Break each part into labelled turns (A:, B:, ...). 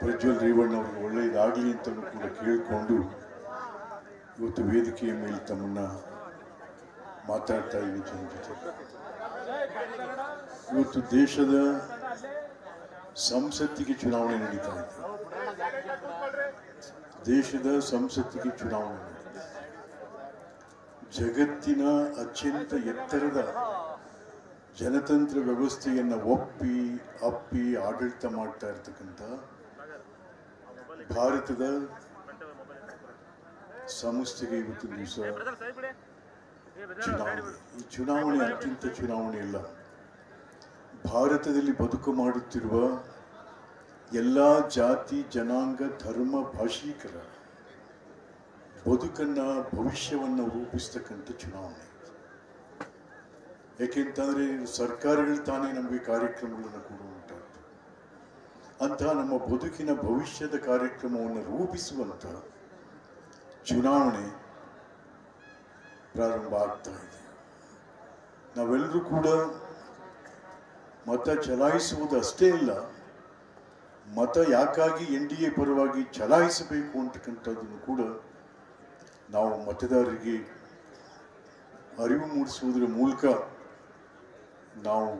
A: ಪ್ರಜ್ವಲ್ ರೇವಣ್ಣ ಅವರು ಒಳ್ಳೆಯದಾಗಲಿ ಅಂತಲೂ ಕೂಡ ಕೇಳಿಕೊಂಡು ಇವತ್ತು ವೇದಿಕೆಯ ಮೇಲೆ ತಮ್ಮನ್ನ ಮಾತಾಡ್ತಾ ಇದ್ದೀನಿ ಜನ ಜೊತೆ. ಇವತ್ತು ದೇಶದ ಸಂಸತ್ತಿಗೆ ಚುನಾವಣೆ ನಡೀತಾ ಇದೆ. ದೇಶದ ಸಂಸತ್ತಿಗೆ ಚುನಾವಣೆ ಜಗತ್ತಿನ ಅತ್ಯಂತ ಎತ್ತರದ ಜನತಂತ್ರ ವ್ಯವಸ್ಥೆಯನ್ನು ಒಪ್ಪಿ, ಅಪ್ಪಿ, ಆಡಳಿತ ಮಾಡ್ತಾ ಇರ್ತಕ್ಕಂಥ ಭಾರತದ ಸಂಸ್ಥೆಗೆ ಇವತ್ತು ದಿವಸ ಚುನಾವಣೆ. ಈ ಚುನಾವಣೆ ಅತ್ಯಂತ ಚುನಾವಣೆ ಇಲ್ಲ ಭಾರತದಲ್ಲಿ ಬದುಕು ಮಾಡುತ್ತಿರುವ ಎಲ್ಲ ಜಾತಿ, ಜನಾಂಗ, ಧರ್ಮ, ಭಾಷಿಕರ ಬದುಕನ್ನ, ಭವಿಷ್ಯವನ್ನು ರೂಪಿಸ್ತಕ್ಕಂಥ ಚುನಾವಣೆ. ಯಾಕೆಂತಂದ್ರೆ ಸರ್ಕಾರಗಳು ತಾನೇ ನಮಗೆ ಕಾರ್ಯಕ್ರಮಗಳನ್ನು ಕೊಡುವಂತ ಅಂತಹ ನಮ್ಮ ಬದುಕಿನ ಭವಿಷ್ಯದ ಕಾರ್ಯಕ್ರಮವನ್ನು ರೂಪಿಸುವಂತಹ ಚುನಾವಣೆ ಪ್ರಾರಂಭ ಆಗ್ತಾ ಇದೆ. ನಾವೆಲ್ಲರೂ ಕೂಡ ಮತ ಚಲಾಯಿಸುವುದು ಅಷ್ಟೇ ಇಲ್ಲ ಮತ ಯಾಕಾಗಿ ಎನ್ ಡಿ ಎ ಪರವಾಗಿ ಚಲಾಯಿಸಬೇಕು ಅಂತಕ್ಕಂಥದ್ದನ್ನು ಕೂಡ ನಾವು ಮತದಾರರಿಗೆ ಅರಿವು ಮೂಡಿಸುವುದರ ಮೂಲಕ ನಾವು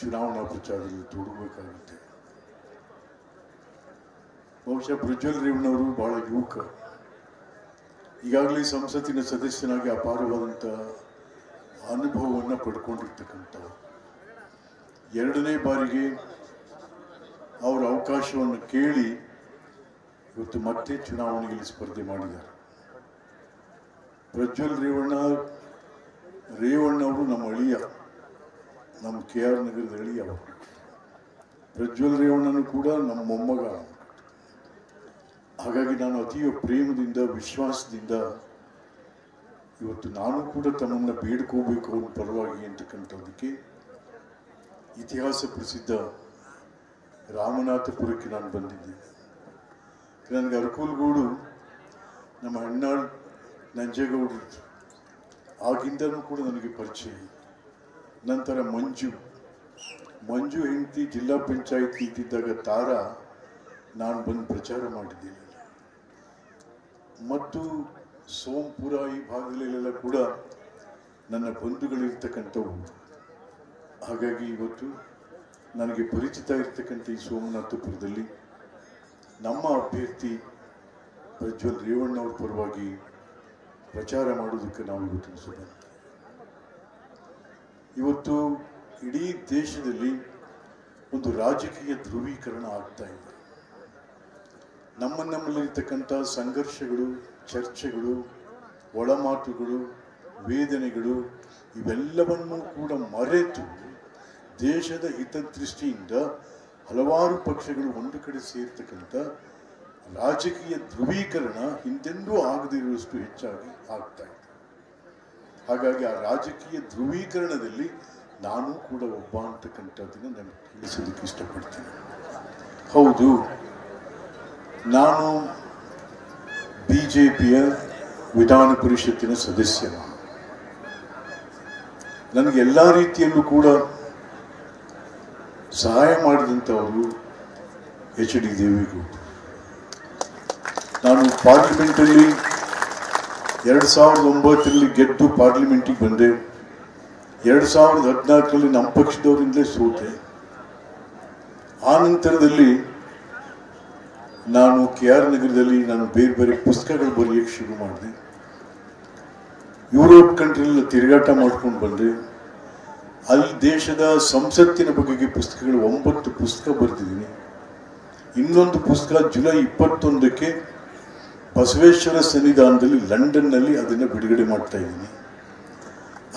A: ಚುನಾವಣಾ ಪ್ರಚಾರದಲ್ಲಿ ತೊಡಗಬೇಕಾಗುತ್ತೆ. ಬಹುಶಃ ಪ್ರಜ್ವಲ್ ರೇವಣ್ಣವರು ಬಹಳ ಯುವಕ. ಈಗಾಗಲೇ ಸಂಸತ್ತಿನ ಸದಸ್ಯನಾಗಿ ಅಪಾರವಾದಂಥ ಅನುಭವವನ್ನು ಪಡ್ಕೊಂಡಿರ್ತಕ್ಕಂಥವ್ರು. ಎರಡನೇ ಬಾರಿಗೆ ಅವರ ಅವಕಾಶವನ್ನು ಕೇಳಿ ಇವತ್ತು ಮತ್ತೆ ಚುನಾವಣೆಯಲ್ಲಿ ಸ್ಪರ್ಧೆ ಮಾಡಿದ್ದಾರೆ. ಪ್ರಜ್ವಲ್ ರೇವಣ್ಣ ರೇವಣ್ಣ ಅವರು ನಮ್ಮ ಅಳಿಯ, ನಮ್ಮ ಕೆ ಆರ್ ನಗರದ ಅಳಿಯ ಪ್ರಜ್ವಲ್ ರೇವಣ್ಣನೂ ಕೂಡ ನಮ್ಮ ಮೊಮ್ಮಗ ಹಾಗಾಗಿ ನಾನು ಅತೀವ ಪ್ರೇಮದಿಂದ, ವಿಶ್ವಾಸದಿಂದ ಇವತ್ತು ನಾನು ಕೂಡ ತಮ್ಮನ್ನ ಬೇಡ್ಕೋಬೇಕು ಅವ್ರ ಪರವಾಗಿ ಅಂತಕ್ಕಂಥದ್ದಕ್ಕೆ ಇತಿಹಾಸ ಪ್ರಸಿದ್ಧ ರಾಮನಾಥಪುರಕ್ಕೆ ನಾನು ಬಂದಿದ್ದೆ. ನನಗೆ ಅರ್ಕೂಲ್ಗೌಡು, ನಮ್ಮ ಅಣ್ಣಾಳ್ ನಂಜೇಗೌಡರು ಆಗಿಂದನೂ ಕೂಡ ನನಗೆ ಪರಿಚಯ. ನಂತರ ಮಂಜು. ಮಂಜು ಹೆಂಡತಿ ಜಿಲ್ಲಾ ಪಂಚಾಯತ್ ಇದ್ದಿದ್ದಾಗ ತಾರ ನಾನು ಬಂದು ಪ್ರಚಾರ ಮಾಡಿದ್ದೀನಿ. ಮತ್ತು ಸೋಂಪುರ ಈ ಭಾಗದಲ್ಲೆಲ್ಲ ಕೂಡ ನನ್ನ ಬಂಧುಗಳಿರ್ತಕ್ಕಂಥವು. ಹಾಗಾಗಿ ಇವತ್ತು ನನಗೆ ಪರಿಚಿತ ಇರ್ತಕ್ಕಂಥ ಈ ಸೋಮನಾಥಪುರದಲ್ಲಿ ನಮ್ಮ ಅಭ್ಯರ್ಥಿ ಪ್ರಜ್ವಲ್ ರೇವಣ್ಣ ಅವ್ರ ಪರವಾಗಿ ಪ್ರಚಾರ ಮಾಡೋದಕ್ಕೆ ನಾವು ಇವತ್ತು ಇವತ್ತು ಇಡೀ ದೇಶದಲ್ಲಿ ಒಂದು ರಾಜಕೀಯ ಧ್ರುವೀಕರಣ ಆಗ್ತಾ ಇದೆ. ನಮ್ಮ ನಮ್ಮಲ್ಲಿರ್ತಕ್ಕಂಥ ಸಂಘರ್ಷಗಳು, ಚರ್ಚೆಗಳು, ಒಳಮಾತುಗಳು, ವೇದನೆಗಳು ಇವೆಲ್ಲವನ್ನೂ ಕೂಡ ಮರೆತು ದೇಶದ ಹಿತದೃಷ್ಟಿಯಿಂದ ಹಲವಾರು ಪಕ್ಷಗಳು ಒಂದು ಕಡೆ ಸೇರ್ತಕ್ಕಂಥ ರಾಜಕೀಯ ಧ್ರುವೀಕರಣ ಹಿಂದೆಂದೂ ಆಗದಿರುವಷ್ಟು ಹೆಚ್ಚಾಗಿ ಆಗ್ತಾ ಇದೆ. ಹಾಗಾಗಿ ಆ ರಾಜಕೀಯ ಧ್ರುವೀಕರಣದಲ್ಲಿ ನಾನು ಕೂಡ ಒಬ್ಬ ಅಂತಕ್ಕಂಥದ್ದನ್ನು ನಾನು ತಿಳಿಸೋದಕ್ಕೆ ಇಷ್ಟಪಡ್ತೀನಿ. ಹೌದು. ನಾನು ಬಿ ಜೆ ಪಿಯ ವಿಧಾನ ಪರಿಷತ್ತಿನ ಸದಸ್ಯ. ನನಗೆ ಎಲ್ಲ ರೀತಿಯಲ್ಲೂ ಕೂಡ ಸಹಾಯ ಮಾಡಿದಂಥವರು ಎಚ್ ಡಿ ದೇವಿಗೂ ನಾನು ಪಾರ್ಲಿಮೆಂಟಲ್ಲಿ ಎರಡು ಸಾವಿರದ ಒಂಬತ್ತರಲ್ಲಿ ಗೆದ್ದು ಪಾರ್ಲಿಮೆಂಟಿಗೆ ಬಂದೆ. ಎರಡು ಸಾವಿರದ ಹದಿನಾಲ್ಕರಲ್ಲಿ ನಮ್ಮ ಪಕ್ಷದವರಿಂದಲೇ ಸೋತೆ. ಆ ನಂತರದಲ್ಲಿ ನಾನು ಕೆ ಆರ್ ನಗರದಲ್ಲಿ ನಾನು ಬೇರೆ ಬೇರೆ ಪುಸ್ತಕಗಳು ಬರೆಯೋಕ್ಕೆ ಶುರು ಮಾಡಿದೆ. ಯುರೋಪ್ ಕಂಟ್ರಿಯಲ್ಲಿ ತಿರುಗಾಟ ಮಾಡ್ಕೊಂಡು ಬಂದೆ. ಅಲ್ಲಿ ದೇಶದ ಸಂಸತ್ತಿನ ಬಗೆಗೆ ಪುಸ್ತಕಗಳು ಒಂಬತ್ತು ಪುಸ್ತಕ ಬರೆದಿದ್ದೀನಿ. ಇನ್ನೊಂದು ಪುಸ್ತಕ ಜುಲೈ ಇಪ್ಪತ್ತೊಂದಕ್ಕೆ ಬಸವೇಶ್ವರ ಸನ್ನಿಧಾನದಲ್ಲಿ ಲಂಡನ್ನಲ್ಲಿ ಅದನ್ನು ಬಿಡುಗಡೆ ಮಾಡ್ತಾ ಇದ್ದೀನಿ.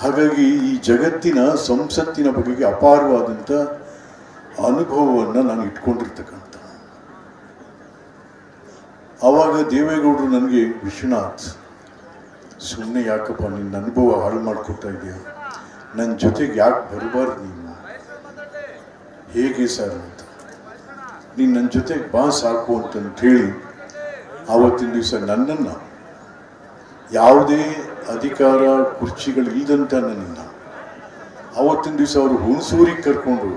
A: ಹಾಗಾಗಿ ಈ ಜಗತ್ತಿನ ಸಂಸತ್ತಿನ ಬಗೆಗೆ ಅಪಾರವಾದಂಥ ಅನುಭವವನ್ನು ನಾನು ಇಟ್ಕೊಂಡಿರ್ತಕ್ಕಂಥ ಆವಾಗ ದೇವೇಗೌಡರು ನನಗೆ, ವಿಶ್ವನಾಥ್ ಸುಮ್ಮನೆ ಯಾಕಪ್ಪ ನಿನ್ನ ಅನುಭವ ಹಾಳು ಮಾಡ್ಕೊತಾ ಇದೆಯಾ? ನನ್ನ ಜೊತೆಗೆ ಯಾಕೆ ಬರಬಾರ್ದು ನೀನು? ಹೇಗೆ ಸರ್ ಅಂತ. ನೀನು ನನ್ನ ಜೊತೆಗೆ ಬಾ ಸಾಕು ಅಂತಂತ ಹೇಳಿ ಆವತ್ತಿನ ದಿವಸ ನನ್ನನ್ನು ಯಾವುದೇ ಅಧಿಕಾರ, ಕುರ್ಚಿಗಳು ಇಲ್ಲದಂತ ನನ್ನನ್ನು ಆವತ್ತಿನ ದಿವಸ ಅವರು ಹುಣಸೂರಿಗೆ ಕರ್ಕೊಂಡು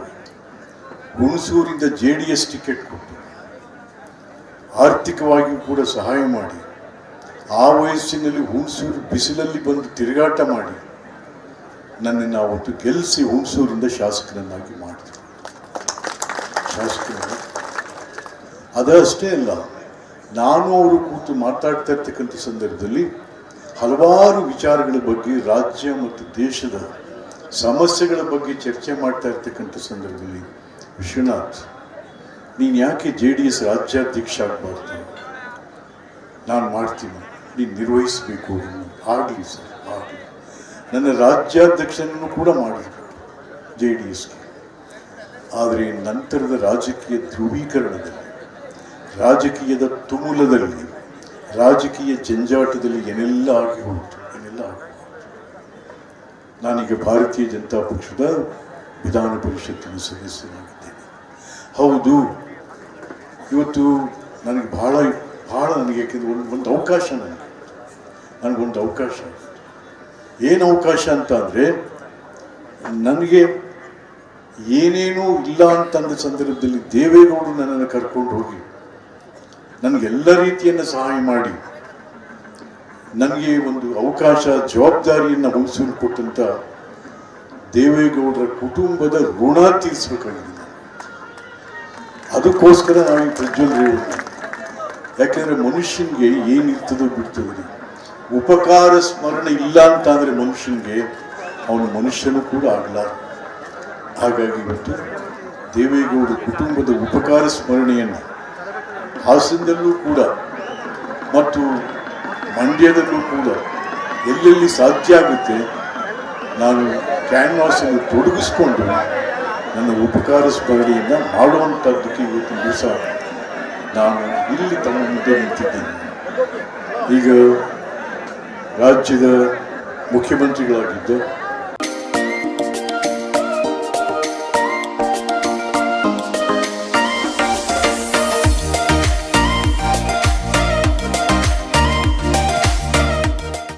A: ಹುಣಸೂರಿಂದ ಜೆ ಡಿ ಎಸ್ ಟಿಕೆಟ್ ಕೊಟ್ಟು ಆರ್ಥಿಕವಾಗಿಯೂ ಕೂಡ ಸಹಾಯ ಮಾಡಿ. ಆ ವಯಸ್ಸಿನಲ್ಲಿ ಹುಣಸೂರು ಬಿಸಿಲಲ್ಲಿ ಬಂದು ತಿರುಗಾಟ ಮಾಡಿ. ನನ್ನನ್ನು ಅವತ್ತು ಗೆಲ್ಲಿಸಿ ಹುಣಸೂರಿಂದ ಶಾಸಕರನ್ನಾಗಿ ಮಾಡಿದ್ರು. ಶಾಸಕರು. ಅದಷ್ಟೇ ಅಲ್ಲ, ನಾನು ಅವರು ಕೂತು ಮಾತಾಡ್ತಾ ಇರ್ತಕ್ಕಂಥ ಸಂದರ್ಭದಲ್ಲಿ ಹಲವಾರು ವಿಚಾರಗಳ ಬಗ್ಗೆ ರಾಜ್ಯ ಮತ್ತು ದೇಶದ ಸಮಸ್ಯೆಗಳ ಬಗ್ಗೆ ಚರ್ಚೆ ಮಾಡ್ತಾ ಇರ್ತಕ್ಕಂಥ ಸಂದರ್ಭದಲ್ಲಿ ವಿಶ್ವನಾಥ್ ನೀನು ಯಾಕೆ ಜೆ ಡಿ ಎಸ್ ರಾಜ್ಯಾಧ್ಯಕ್ಷ ಆಗಬಾರ್ದು? ನಾನು ಮಾಡ್ತೀನಿ. ನೀನು ನಿರ್ವಹಿಸಬೇಕು. ಆಗಲಿ ಸರ್, ಆಗಲಿ. ನನ್ನ ರಾಜ್ಯಾಧ್ಯಕ್ಷನನ್ನು ಕೂಡ ಮಾಡಿದ್ರು ಜೆ ಡಿ ಎಸ್ಗೆ. ಆದರೆ ನಂತರದ ರಾಜಕೀಯ ಧ್ರುವೀಕರಣದಲ್ಲಿ, ರಾಜಕೀಯದ ತುಮುಲದಲ್ಲಿ, ರಾಜಕೀಯ ಜಂಜಾಟದಲ್ಲಿ ಏನೆಲ್ಲ ಆಗಿ ಹೋಯಿತು, ಏನೆಲ್ಲ ಆಗಿ ನಾನೀಗ ಭಾರತೀಯ ಜನತಾ ಪಕ್ಷದ ವಿಧಾನ ಪರಿಷತ್ತಿನ ಸದಸ್ಯನಾಗಿದ್ದೇನೆ. ಹೌದು ಇವತ್ತು ನನಗೆ ಭಾಳ ಭಾಳ ನನಗೆ ಯಾಕೆಂದ್ರೆ ಒಂದು ಒಂದು ಅವಕಾಶ ನನಗೆ ನನಗೊಂದು ಅವಕಾಶ ಏನು ಅವಕಾಶ ಅಂತ ಅಂದರೆ, ನನಗೆ ಏನೇನೂ ಇಲ್ಲ ಅಂತಂದ ಸಂದರ್ಭದಲ್ಲಿ ದೇವೇಗೌಡರು ನನ್ನನ್ನು ಕರ್ಕೊಂಡು ಹೋಗಿ, ನನಗೆಲ್ಲ ರೀತಿಯನ್ನು ಸಹಾಯ ಮಾಡಿ, ನನಗೆ ಒಂದು ಅವಕಾಶ, ಜವಾಬ್ದಾರಿಯನ್ನು ಕೊಟ್ಟಂತ ದೇವೇಗೌಡರ ಕುಟುಂಬದ ಋಣ ತೀರಿಸಬೇಕಾಗಿದೆ. ಅದಕ್ಕೋಸ್ಕರ ನಾವು ಈ ಪ್ರಜ್ವಲ್ರಿ, ಯಾಕೆಂದರೆ ಮನುಷ್ಯನಿಗೆ ಏನಿರ್ತದೋ ಬಿಡ್ತದ್ರಿ ಉಪಕಾರ, ಸ್ಮರಣೆ ಇಲ್ಲ ಅಂತ ಅಂದ್ರೆ ಮನುಷ್ಯನಿಗೆ ಅವನು ಮನುಷ್ಯನು ಕೂಡ ಆಗಲ್ಲ. ಹಾಗಾಗಿ ಇವತ್ತು ದೇವೇಗೌಡ ಕುಟುಂಬದ ಉಪಕಾರ, ಸ್ಮರಣೆಯನ್ನು ಹಾಸನದಲ್ಲೂ ಕೂಡ ಮತ್ತು ಮಂಡ್ಯದಲ್ಲೂ ಕೂಡ ಎಲ್ಲೆಲ್ಲಿ ಸಾಧ್ಯ ಆಗುತ್ತೆ, ನಾನು ಕ್ಯಾನ್ವಾಸನ್ನು ತೊಡಗಿಸ್ಕೊಂಡು ನನ್ನ ಉಪಕಾರ ಸ್ಮರಣೆಯನ್ನು ಮಾಡುವಂಥದ್ದಕ್ಕೆ ಇವತ್ತಿನ ದಿವಸ ನಾನು ಇಲ್ಲಿ ತಮ್ಮ ಮುಂದೆ ನಿಂತಿದ್ದೇನೆ. ಈಗ ರಾಜ್ಯದ ಮುಖ್ಯಮಂತ್ರಿಗಳಾಗಿದ್ದ